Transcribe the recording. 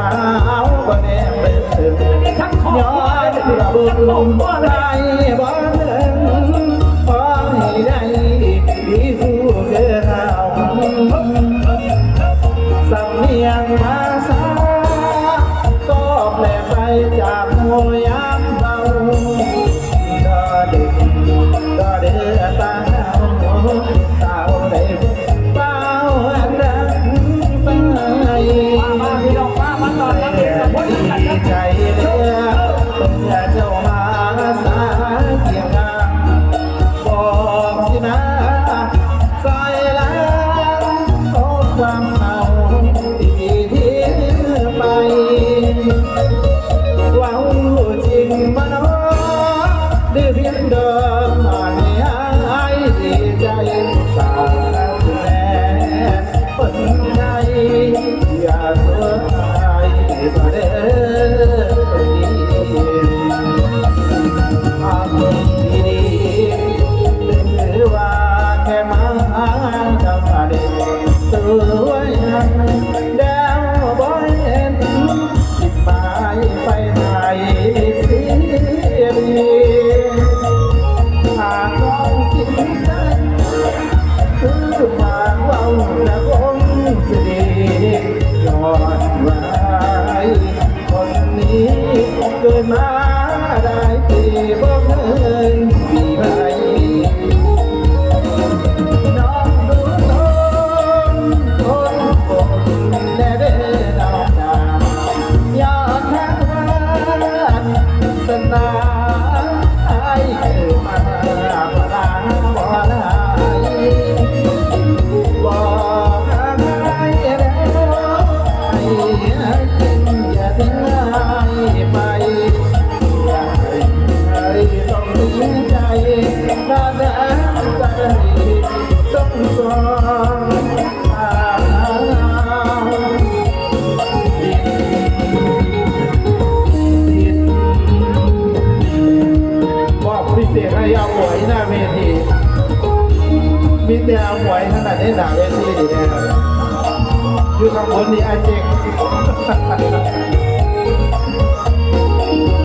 าวบ่แน่เป็นเสือย้อนเพื่อบุญไร ดีใจเมื่อเมื่อเจ้ามาสา เกินมาได้ปีบ่เคย มีแต่เอาหวยขนาดนี้หนาเวทีอยู่แน่อยู่ข้างบนนี่อาเจง